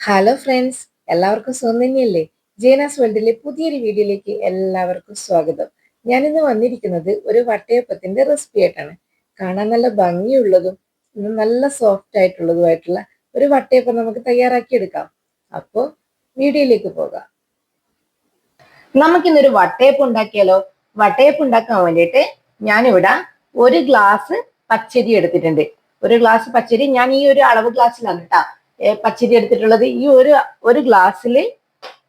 Hello friends എല്ലാവർക്കും സുഖം തന്നെയല്ലേ? ജേനാസ് വേൾഡിലെ പുതിയൊരു വീഡിയോയിലേക്ക് എല്ലാവർക്കും സ്വാഗതം. ഞാൻ ഇന്ന് വന്നിരിക്കുന്നത് ഒരു വട്ടയപ്പത്തിന്റെ റെസിപ്പി ആയിട്ടാണ്. കാണാൻ നല്ല ഭംഗിയുള്ളതും നല്ല സോഫ്റ്റ് ആയിട്ടുള്ളതുമായിട്ടുള്ള ഒരു വട്ടയപ്പം നമുക്ക് തയ്യാറാക്കി എടുക്കാം അപ്പോൾ വീഡിയോയിലേക്ക് പോകാം. നമുക്കിന്നൊരു വട്ടയപ്പം ഉണ്ടാക്കിയാലോ? വട്ടയപ്പം ഉണ്ടാക്കാൻ വേണ്ടിയിട്ട് ഞാനിവിടെ ഒരു ഗ്ലാസ് പച്ചരി എടുത്തിട്ടുണ്ട്. ഒരു ഗ്ലാസ് പച്ചരി ഞാൻ ഈ ഒരു അളവ് ഗ്ലാസ്സിലാണ് കേട്ടാ. പച്ചരി എടുത്തിട്ടുള്ളത്. ഈ ഒരു ഒരു ഗ്ലാസ്സിൽ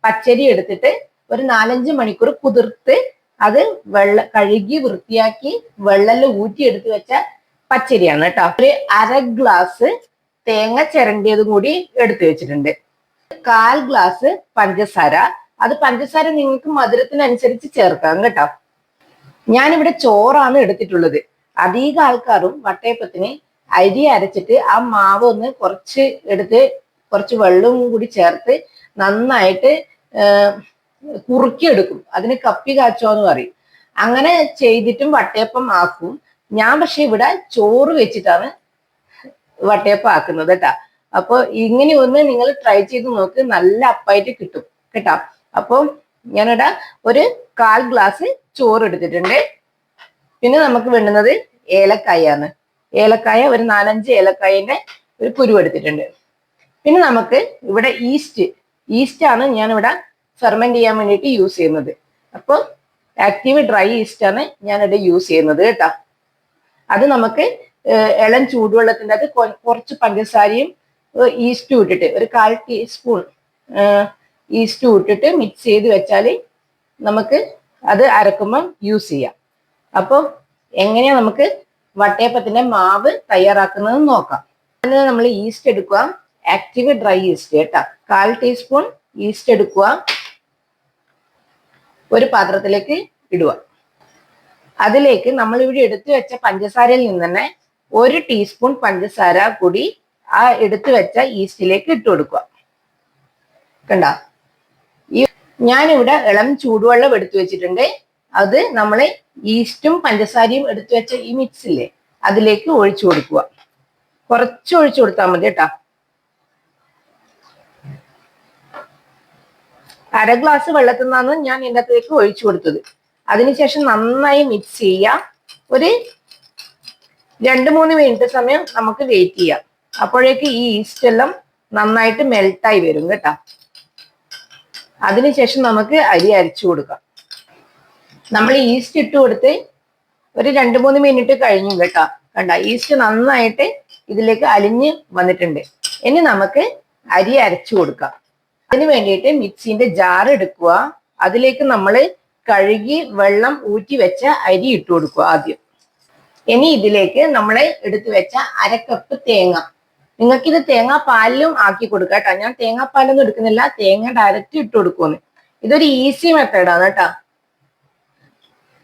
പച്ചരി എടുത്തിട്ട് ഒരു നാലഞ്ച് മണിക്കൂർ കുതിർത്ത് അത് വെള്ള കഴുകി വൃത്തിയാക്കി വെള്ളൽ ഊറ്റി എടുത്ത് വെച്ച പച്ചരിയാണ് കേട്ടോ. ഒരു അര ഗ്ലാസ് തേങ്ങ ചിരണ്ടിയതും കൂടി എടുത്തു വെച്ചിട്ടുണ്ട്. കാൽ ഗ്ലാസ് പഞ്ചസാര. അത് പഞ്ചസാര നിങ്ങൾക്ക് മധുരത്തിനനുസരിച്ച് ചേർക്കാം കേട്ടോ. ഞാനിവിടെ ചോറാണ് എടുത്തിട്ടുള്ളത്. അധിക ആൾക്കാരും വട്ടയപ്പത്തിന് അരി അരച്ചിട്ട് ആ മാവ് ഒന്ന് കുറച്ച് എടുത്ത് കുറച്ച് വെള്ളവും കൂടി ചേർത്ത് നന്നായിട്ട് കുറുക്കിയെടുക്കും. അതിന് കപ്പി കാച്ചോ എന്ന് പറയും. അങ്ങനെ ചെയ്തിട്ടും വട്ടയപ്പം ആക്കും. ഞാൻ പക്ഷെ ഇവിടെ ചോറ് വെച്ചിട്ടാണ് വട്ടയപ്പം ആക്കുന്നത് കേട്ടാ. അപ്പോൾ ഇങ്ങനെ ഒന്ന് നിങ്ങൾ ട്രൈ ചെയ്ത് നോക്ക്. നല്ല അപ്പായിട്ട് കിട്ടും കേട്ടാ. അപ്പോൾ ഞാനിവിടെ ഒരു കാൽ ഗ്ലാസ് ചോറ് എടുത്തിട്ടുണ്ട്. പിന്നെ നമുക്ക് വേണ്ടുന്നത് ഏലക്കായാണ്. ഏലക്കായ ഒരു നാലഞ്ച് ഏലക്കായന്റെ ഒരു കുരു എടുത്തിട്ടുണ്ട്. പിന്നെ നമുക്ക് ഇവിടെ ഈസ്റ്റ് ഈസ്റ്റ് ആണ് ഇവിടെ ഫെർമെന്റ് ചെയ്യാൻ വേണ്ടിയിട്ട് യൂസ് ചെയ്യുന്നത്. അപ്പോൾ ആക്റ്റീവ് ഡ്രൈ ഈസ്റ്റ് ആണ് ഞാനിവിടെ യൂസ് ചെയ്യുന്നത് കേട്ടോ. അത് നമുക്ക് ഇളം ചൂടുവെള്ളത്തിന്റെ അത് കുറച്ച് പഞ്ചസാരയും ഈസ്റ്റും ഇട്ടിട്ട് ഒരു കാൽ ടീസ്പൂൺ ഈസ്റ്റും ഇട്ടിട്ട് മിക്സ് ചെയ്ത് വെച്ചാൽ നമുക്ക് അത് അരക്കുമ്പം യൂസ് ചെയ്യാം. അപ്പോൾ എങ്ങനെയാ നമുക്ക് വട്ടയപ്പത്തിന്റെ മാവ് തയ്യാറാക്കുന്നത് നോക്കാം. അതിന് നമ്മൾ ഈസ്റ്റ് എടുക്കുക. ആക്റ്റീവ് ഡ്രൈ ഈസ്റ്റ് കേട്ടോ. കാൽ ടീസ്പൂൺ ഈസ്റ്റ് എടുക്കുക. ഒരു പാത്രത്തിലേക്ക് ഇടുക. അതിലേക്ക് നമ്മൾ ഇവിടെ എടുത്തു വെച്ച പഞ്ചസാരയിൽ നിന്ന് തന്നെ ഒരു ടീസ്പൂൺ പഞ്ചസാര കൂടി ആ എടുത്തു വെച്ച ഈസ്റ്റിലേക്ക് ഇട്ടു കൊടുക്കുക. കണ്ട? ഈ ഞാനിവിടെ ഇളം ചൂടുവെള്ളം എടുത്തു വെച്ചിട്ടുണ്ട്. അത് നമ്മൾ ഈസ്റ്റും പഞ്ചസാരയും എടുത്തു വെച്ച ഈ മിക്സ് ഇല്ലേ അതിലേക്ക് ഒഴിച്ചു കൊടുക്കുക. കുറച്ച് ഒഴിച്ചു കൊടുത്താൽ മതി കേട്ടാ. അര ഗ്ലാസ് വെള്ളത്തിൽ നിന്നാണ് ഞാൻ എന്റെ അകത്തേക്ക് ഒഴിച്ചു കൊടുത്തത്. അതിനുശേഷം നന്നായി മിക്സ് ചെയ്യുക ഒരു രണ്ട് മൂന്ന് മിനിറ്റ് സമയം നമുക്ക് വെയിറ്റ് ചെയ്യാം. അപ്പോഴേക്ക് ഈ ഈസ്റ്റ് എല്ലാം നന്നായിട്ട് മെൽട്ടായി വരും കേട്ടോ. അതിനുശേഷം നമുക്ക് അരി അരച്ചു കൊടുക്കാം. നമ്മൾ ഈസ്റ്റ് ഇട്ട് കൊടുത്ത് ഒരു രണ്ട് മൂന്ന് മിനിറ്റ് കഴിഞ്ഞു കേട്ടോ. കണ്ട? ഈസ്റ്റ് നന്നായിട്ട് ഇതിലേക്ക് അലിഞ്ഞ് വന്നിട്ടുണ്ട്. ഇനി നമുക്ക് അരി അരച്ചു കൊടുക്കാം. അതിന് വേണ്ടിയിട്ട് മിക്സിന്റെ ജാർ എടുക്കുക. അതിലേക്ക് നമ്മൾ കഴുകി വെള്ളം ഊറ്റി വെച്ച അരി ഇട്ട് കൊടുക്കുക ആദ്യം. ഇനി ഇതിലേക്ക് നമ്മൾ എടുത്തു വെച്ച അരക്കപ്പ് തേങ്ങ. നിങ്ങൾക്കിത് തേങ്ങാ പാലിലും ആക്കി കൊടുക്കാം കേട്ടോ ഞാൻ തേങ്ങാപ്പാലൊന്നും എടുക്കുന്നില്ല. തേങ്ങ ഡയറക്റ്റ് ഇട്ട് കൊടുക്കുമെന്ന്. ഇതൊരു ഈസി മെത്തേഡാണ് കേട്ടോ.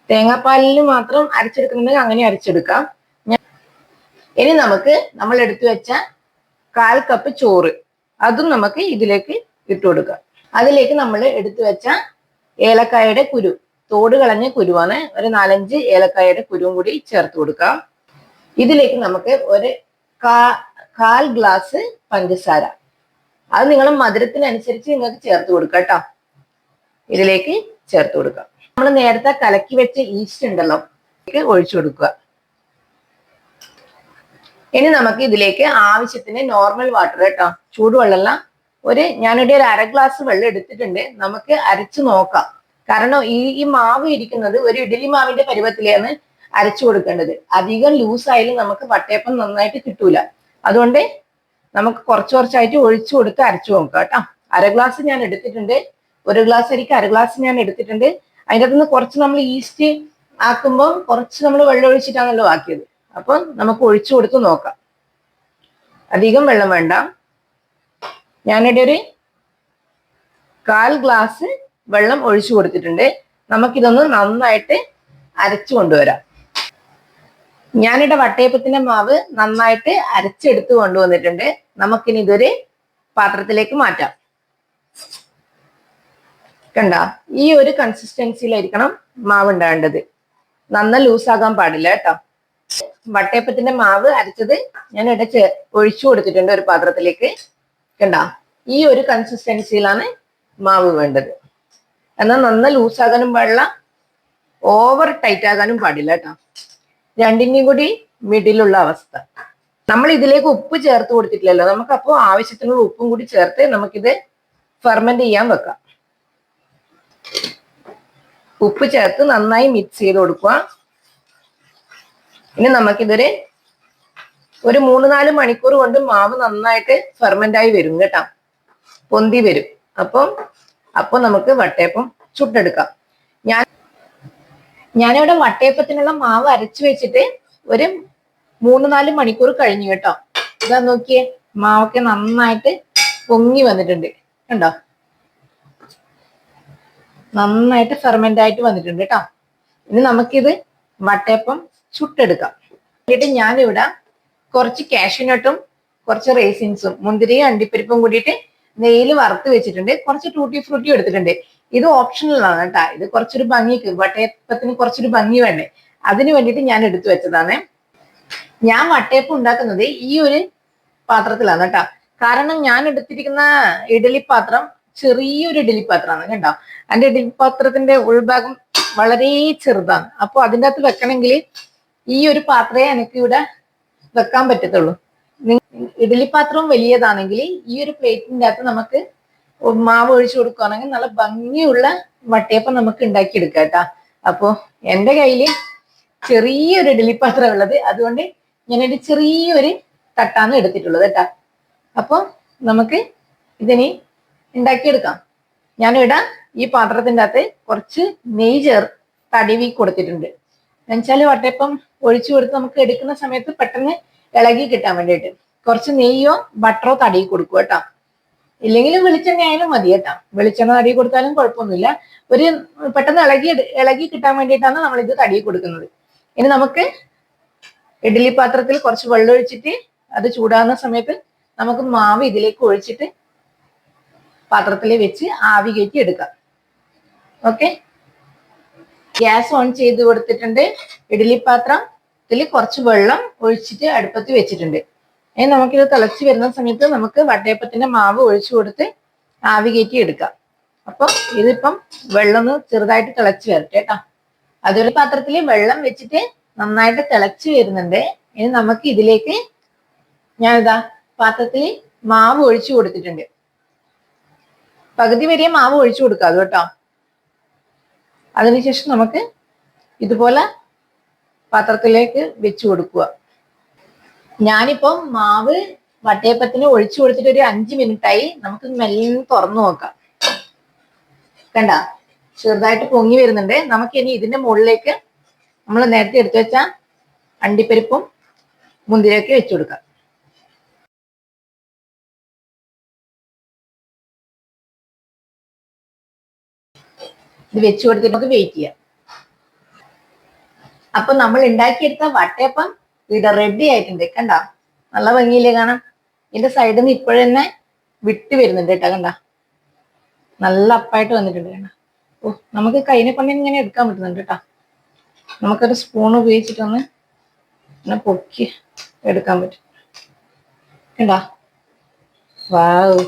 തേങ്ങാപ്പാലിൽ മാത്രം അരച്ചെടുക്കുന്നുണ്ടെങ്കിൽ അങ്ങനെ അരച്ചെടുക്കാം. ഇനി നമുക്ക് നമ്മൾ എടുത്തു വെച്ച കാൽ കപ്പ് ചോറ്. അതും നമുക്ക് ഇതിലേക്ക് ഇട്ട് കൊടുക്കാം. അതിലേക്ക് നമ്മൾ എടുത്തു വെച്ച ഏലക്കായയുടെ കുരു. തോട് കളഞ്ഞ കുരുവാണ്. ഒരു നാലഞ്ച് ഏലക്കായയുടെ കുരുവും കൂടി ചേർത്ത് കൊടുക്കാം. ഇതിലേക്ക് നമുക്ക് ഒരു കാ കാൽ ഗ്ലാസ് പഞ്ചസാര. അത് നിങ്ങൾ മധുരത്തിനനുസരിച്ച് നിങ്ങൾക്ക് ചേർത്ത് കൊടുക്കാം കേട്ടോ. ഇതിലേക്ക് ചേർത്ത് കൊടുക്കാം. നമ്മൾ നേരത്തെ കലക്കി വെച്ച ഈസ്റ്റ് ഉണ്ടല്ലോ ഒഴിച്ചു കൊടുക്കുക. ഇനി നമുക്ക് ഇതിലേക്ക് ആവശ്യത്തിന് നോർമൽ വാട്ടർ കേട്ടോ ചൂടുവെള്ളമല്ല ഒരു ഞാനിവിടെ ഒരു അര ഗ്ലാസ് വെള്ളം എടുത്തിട്ടുണ്ട് നമുക്ക് അരച്ചു നോക്കാം. കാരണം ഈ ഈ മാവ് ഇരിക്കുന്നത് ഒരു ഇഡലി മാവിന്റെ പരുവത്തിലാണ് അരച്ചു കൊടുക്കേണ്ടത്. അധികം ലൂസ് ലൂസായാലും നമുക്ക് വട്ടയപ്പം നന്നായിട്ട് കിട്ടൂല. അതുകൊണ്ട് നമുക്ക് കുറച്ച് കുറച്ചായിട്ട് ഒഴിച്ചു കൊടുത്ത് അരച്ചു നോക്കാം കേട്ടോ. അര ഗ്ലാസ് ഞാൻ എടുത്തിട്ടുണ്ട് ഒരു ഗ്ലാസ് അരിക്ക് അര ഗ്ലാസ് ഞാൻ എടുത്തിട്ടുണ്ട്. അതിന്റെ അകത്തുനിന്ന് കുറച്ച് നമ്മൾ ഈസ്റ്റ് ആക്കുമ്പോൾ കുറച്ച് നമ്മൾ വെള്ളം ഒഴിച്ചിട്ടാണല്ലോ ആക്കിയത്. അപ്പം നമുക്ക് ഒഴിച്ചു കൊടുത്ത് നോക്കാം. അധികം വെള്ളം വേണ്ട. ഞാനിവിടെ ഒരു കാൽ ഗ്ലാസ് വെള്ളം ഒഴിച്ചു കൊടുത്തിട്ടുണ്ട്. നമുക്കിതൊന്ന് നന്നായിട്ട് അരച്ചു കൊണ്ടുവരാം. ഞാനിവിടെ വട്ടയപ്പത്തിന്റെ മാവ് നന്നായിട്ട് അരച്ചെടുത്ത് കൊണ്ടുവന്നിട്ടുണ്ട്. നമുക്കിനി ഇതൊരു പാത്രത്തിലേക്ക് മാറ്റാം. കണ്ട ഈ ഒരു കൺസിസ്റ്റൻസിയിലായിരിക്കണം മാവ് ഉണ്ടാവേണ്ടത് നന്ന ലൂസാകാൻ പാടില്ല കേട്ടോ. വട്ടയപ്പത്തിന്റെ മാവ് അരച്ചത് ഞാൻ ഇവിടെ ഒഴിച്ചു കൊടുത്തിട്ടുണ്ട് ഒരു പാത്രത്തിലേക്ക്. കണ്ട ഈ ഒരു കൺസിസ്റ്റൻസിയിലാണ് മാവ് വേണ്ടത്. എന്നാൽ നന്ന ലൂസാകാനും പാടില്ല ഓവർ ടൈറ്റ് ആകാനും പാടില്ല കേട്ടോ. രണ്ടിന്റെയും കൂടി മിഡിലുള്ള അവസ്ഥ. നമ്മൾ ഇതിലേക്ക് ഉപ്പ് ചേർത്ത് കൊടുത്തിട്ടില്ലല്ലോ. നമുക്ക് അപ്പോൾ ആവശ്യത്തിനുള്ള ഉപ്പും കൂടി ചേർത്ത് നമുക്കിത് ഫെർമെന്റ് ചെയ്യാൻ വെക്കാം. ഉപ്പ് ചേർത്ത് നന്നായി മിക്സ് ചെയ്ത് കൊടുക്കുക. ഇനി നമുക്കിതൊരു ഒരു മൂന്ന് നാല് മണിക്കൂർ കൊണ്ട് മാവ് നന്നായിട്ട് ഫെർമെന്റ് ആയി വരും കേട്ടോ. പൊന്തി വരും. അപ്പം അപ്പോൾ നമുക്ക് വട്ടയപ്പം ചുട്ടെടുക്കാം. ഞാൻ ഞാനിവിടെ വട്ടയപ്പത്തിനുള്ള മാവ് അരച്ചു വെച്ചിട്ട് ഒരു മൂന്ന് നാല് മണിക്കൂർ കഴിഞ്ഞു കേട്ടോ. ഇതാ നോക്കിയേ മാവൊക്കെ നന്നായിട്ട് പൊങ്ങി വന്നിട്ടുണ്ട്. കണ്ടോ? നന്നായിട്ട് ഫെർമെന്റ് ആയിട്ട് വന്നിട്ടുണ്ട് കേട്ടോ ഇനി നമുക്കിത് വട്ടയപ്പം ചുട്ടെടുക്കാം. എന്നിട്ട് ഞാനിവിടെ കുറച്ച് കാഷ്യൂനട്ടും കുറച്ച് റേസിൻസും മുന്തിരിയും അണ്ടിപ്പരിപ്പും കൂടിയിട്ട് നെയ്യിൽ വറുത്ത് വെച്ചിട്ടുണ്ട്. കുറച്ച് ടൂട്ടി ഫ്രൂട്ടി എടുത്തിട്ടുണ്ട്. ഇത് ഓപ്ഷണൽ ആണ് കേട്ടോ ഇത് കുറച്ചൊരു ഭംഗിക്ക് വട്ടയപ്പത്തിന് കുറച്ചൊരു ഭംഗി വേണ്ടേ? അതിന് വേണ്ടിയിട്ട് ഞാൻ എടുത്തു വെച്ചതാണ്. ഞാൻ വട്ടയപ്പം ഉണ്ടാക്കുന്നത് ഈ ഒരു പാത്രത്തിലാണ് കേട്ടോ കാരണം ഞാൻ എടുത്തിരിക്കുന്ന ഇഡലി പാത്രം ചെറിയൊരു ഇഡലി പാത്രമാണ് കണ്ടോ? അതിന്റെ ഇഡലി പാത്രത്തിന്റെ ഉൾഭാഗം വളരെ ചെറുതാണ്. അപ്പോൾ അതിന്റെ അകത്ത് വെക്കണമെങ്കിൽ ഈ ഒരു പാത്രമേ എനിക്ക് ഇവിടെ വെക്കാൻ പറ്റത്തുള്ളൂ. ഇഡലി പാത്രവും വലിയതാണെങ്കിൽ ഈ ഒരു പ്ലേറ്റിന്റെ അകത്ത് നമുക്ക് മാവ് ഒഴിച്ചു കൊടുക്കുകയാണെങ്കിൽ നല്ല ഭംഗിയുള്ള വട്ടയപ്പം നമുക്ക് ഉണ്ടാക്കിയെടുക്കാം കേട്ടോ. അപ്പോ എന്റെ കയ്യിൽ ചെറിയൊരു ഇഡലി പാത്രം ഉള്ളത്. അതുകൊണ്ട് ഞാൻ ഒരു ചെറിയൊരു തട്ടാണ് എടുത്തിട്ടുള്ളത് കേട്ടോ. അപ്പോൾ നമുക്ക് ഇതിനി ഉണ്ടാക്കിയെടുക്കാം. ഞാനിവിടെ ഈ പാത്രത്തിന്റെ അകത്ത് കുറച്ച് നെയ് ചേർ തടിവി കൊടുത്തിട്ടുണ്ട്. എന്നുവെച്ചാൽ വട്ടയപ്പം ഒഴിച്ചു കൊടുത്ത് നമുക്ക് എടുക്കുന്ന സമയത്ത് പെട്ടെന്ന് ഇളകി കിട്ടാൻ വേണ്ടിയിട്ട്. കുറച്ച് നെയ്യോ ബട്ടറോ തടി കൊടുക്കുക കേട്ടോ. ഇല്ലെങ്കിൽ വെളിച്ചെണ്ണ ആയാലും മതി കേട്ടോ. വെളിച്ചെണ്ണ തടി കൊടുത്താലും കുഴപ്പമൊന്നുമില്ല. ഒരു പെട്ടെന്ന് ഇളകി ഇളകി കിട്ടാൻ വേണ്ടിയിട്ടാണ് നമ്മൾ ഇത് തടി കൊടുക്കുന്നത്. ഇനി നമുക്ക് ഇഡ്ഡലി പാത്രത്തിൽ കുറച്ച് വെള്ളം ഒഴിച്ചിട്ട് അത് ചൂടാകുന്ന സമയത്ത് നമുക്ക് മാവ് ഇതിലേക്ക് ഒഴിച്ചിട്ട് പാത്രത്തിൽ വെച്ച് ആവി കയറ്റി എടുക്കാം. ഓക്കെ ഗ്യാസ് ഓൺ ചെയ്ത് കൊടുത്തിട്ടുണ്ട്. ഇഡ്ഡലി പാത്രത്തിൽ കുറച്ച് വെള്ളം ഒഴിച്ചിട്ട് അടുപ്പത്ത് വെച്ചിട്ടുണ്ട്. ഇനി നമുക്കിത് തിളച്ച് വരുന്ന സമയത്ത് നമുക്ക് വട്ടയപ്പത്തിന്റെ മാവ് ഒഴിച്ചു കൊടുത്ത് ആവി കയറ്റി എടുക്കാം. അപ്പം ഇതിപ്പം വെള്ളം ഒന്ന് ചെറുതായിട്ട് തിളച്ച് വരട്ടെ കേട്ടോ. അതൊരു പാത്രത്തിൽ വെള്ളം വെച്ചിട്ട് നന്നായിട്ട് തിളച്ച് വരുന്നുണ്ട്. ഇനി നമുക്ക് ഇതിലേക്ക് ഞാനിതാ പാത്രത്തിൽ മാവ് ഒഴിച്ചു കൊടുത്തിട്ടുണ്ട്. പകുതി വരെ മാവ് ഒഴിച്ചു കൊടുക്കാം അത് കേട്ടോ. അതിനുശേഷം നമുക്ക് ഇതുപോലെ പാത്രത്തിലേക്ക് വെച്ചു കൊടുക്കുക. ഞാനിപ്പം മാവ് വട്ടയപ്പത്തിന് ഒഴിച്ചു കൊടുത്തിട്ട് ഒരു അഞ്ച് മിനിറ്റായി നമുക്ക് മെല്ലെ തുറന്നു നോക്കാം. കണ്ട? ചെറുതായിട്ട് പൊങ്ങി വരുന്നുണ്ട്. നമുക്ക് ഇനി ഇതിന്റെ മുകളിലേക്ക് നമ്മൾ നേരത്തെ എടുത്തു വെച്ച അണ്ടിപ്പരിപ്പും മുന്തിരിയൊക്കെ വെച്ചു കൊടുക്കാം. ഇത് വെച്ചു കൊടുത്തിട്ട് നമുക്ക് വെയിറ്റ് ചെയ്യാം. അപ്പൊ നമ്മൾ ഉണ്ടാക്കിയെടുത്ത വട്ടയപ്പം ഇവിടെ റെഡി ആയിട്ടുണ്ട്. കണ്ട? നല്ല ഭംഗിയില്ലേ കാണാം ഇതിന്റെ സൈഡിൽ നിന്ന് ഇപ്പോഴെന്നെ വിട്ട് വരുന്നുണ്ട് കേട്ടോ കണ്ട? നല്ല അപ്പായിട്ട് വന്നിട്ടുണ്ട് കണ്ട? ഓ നമുക്ക് കൈനെ കൊണ്ട് ഇങ്ങനെ എടുക്കാൻ പറ്റുന്നുണ്ട് കേട്ടോ. നമുക്കൊരു സ്പൂൺ ഉപയോഗിച്ചിട്ടൊന്ന് ഇങ്ങനെ പൊക്കി എടുക്കാൻ പറ്റും. കണ്ടാ? വാവ്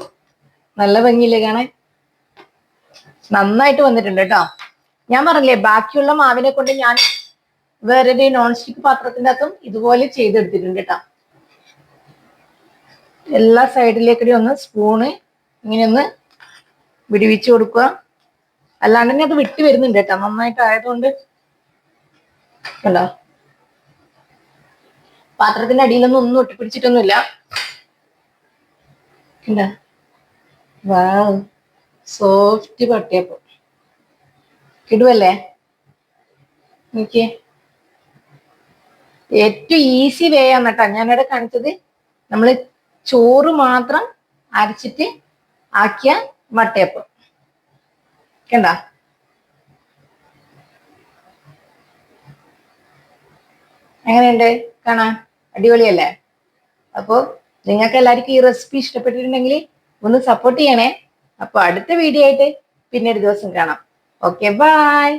നല്ല ഭംഗിയില്ലേ കാണാൻ? നന്നായിട്ട് വന്നിട്ടുണ്ട് കേട്ടോ. ഞാൻ പറഞ്ഞില്ലേ ബാക്കിയുള്ള മാവിനെ കൊണ്ട് ഞാൻ വേറൊരു നോൺ സ്റ്റിക്ക് പാത്രത്തിന്റെ അകത്തും ഇതുപോലെ ചെയ്തെടുത്തിട്ടുണ്ട് കേട്ടോ. എല്ലാ സൈഡിലേക്കൂടി ഒന്ന് സ്പൂണ് ഇങ്ങനെ ഒന്ന് വിടിവിച്ചു കൊടുക്കുക. അല്ലാണ്ട് തന്നെ അത് വിട്ട് വരുന്നുണ്ട് കേട്ടോ. നന്നായിട്ട് ആയതുകൊണ്ട് കണ്ടോ? പാത്രത്തിന്റെ അടിയിലൊന്നും ഒന്നും ഒട്ടിപ്പിടിച്ചിട്ടൊന്നുമില്ല. കണ്ടോ? വാവ് സോഫ്റ്റ് പട്ടിയപ്പം. കിടുവല്ലേ? എനിക്ക് ഏറ്റവും ഈസി വേ ആണ് കേട്ടോ ഞാനിവിടെ കാണിച്ചത് നമ്മൾ ചോറ് മാത്രം അരച്ചിട്ട് ആക്കിയ വട്ടയപ്പം. കണ്ട? എങ്ങനെയുണ്ട്? കാണാൻ? അടിപൊളിയല്ലേ? അപ്പോൾ നിങ്ങൾക്ക് എല്ലാവർക്കും ഈ റെസിപ്പി ഇഷ്ടപ്പെട്ടിട്ടുണ്ടെങ്കിൽ ഒന്ന് സപ്പോർട്ട് ചെയ്യണേ. അപ്പൊ അടുത്ത വീഡിയോ ആയിട്ട് പിന്നെ ഒരു ദിവസം കാണാം. Okay bye